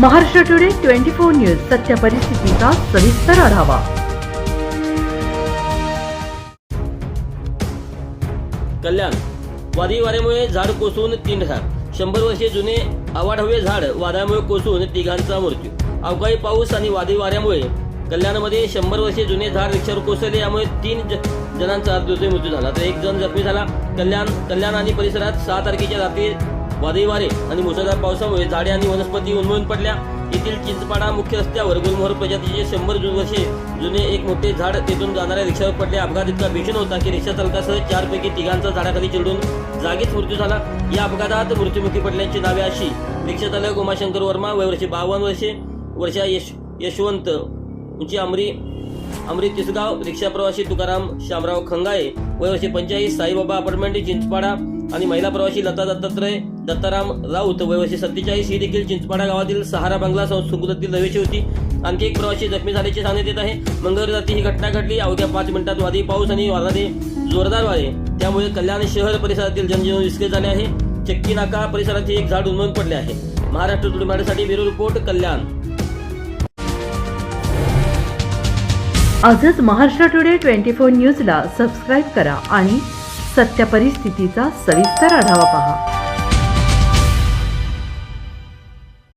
Maharashtra today twenty four news सत्य परिस्थितीचा सविस्तर आढावा. कल्याण वादी वाऱ्यामुळे झाड कोसळून तीन ठार. शंभर वर्षे जुने आवाढवे झाड वादळामुळे कोसळून तिघांचा मृत्यू. अवकाळी पाऊस आणि वादी वाऱ्यामुळे कल्याणमध्ये शंभर वर्षे जुने झाड रिक्षावर कोसळले यामुळे तीन जणांचा दुर्दैवी मृत्यू झाला. तर एक जण जखमी झाला. कल्याण कल्याण आणि परिसरात सहा तारखेच्या रात्री वादळी वारे आणि मुसळधार पावसामुळे झाडे आणि वनस्पती उन्मळून पडल्या. येथील चिंचपाडा मुख्य रस्त्यावर गुलमोहर प्रजातीचे शंभर जून वर्षे जुने एक मोठे झाड तेथून जाणाऱ्या रिक्षावर पडले. अपघात इतका भीषण होता की रिक्षा चालकासह चारपैकी तिघांचा झाडाखाली चिरडून जागीच मृत्यू झाला. या अपघातात मृत्युमुखी पडल्याची नावे अशी. रिक्षा चालक उमाशंकर वर्मा वयवर्षी बावन्न वर्षे वर्षा यश यशवंत उंची अमरी अमरी तिसगाव रिक्षा प्रवासी तुकाराम शामराव खंगाळे वयवर्षी पंचाळीस साईबाबा अपार्टमेंट चिंचपाडा आणि महिला प्रवासी लता दत्तात्रय दत्ताराम राऊत वयवर्षे सत्तेचाळीस ही देखील चिंचपाडा गावातील सहारा बंगला संस्कृतातील रहिवाशी होती. आणखी एक प्रवासी जखमी झाल्याचे सांगण्यात येत आहे. मंगळवारी रात्री ही घटना घडली. अवघ्या पाच मिनिटात वादळी पाऊस आणि वादळाने जोरदार वारे. त्यामुळे कल्याण शहर परिसरातील जनजीवन विस्कळीत झाले आहे. चक्की नाका परिसराचे एक झाड उन्मळून पडले आहे. Maharashtra today bureau report Kalyan. आजच महाराष्ट्र टुडे ट्वेंटी फोर न्यूजला सबस्क्राईब करा आणि सत्य परिस्थितीचा सविस्तर आढावा पहा.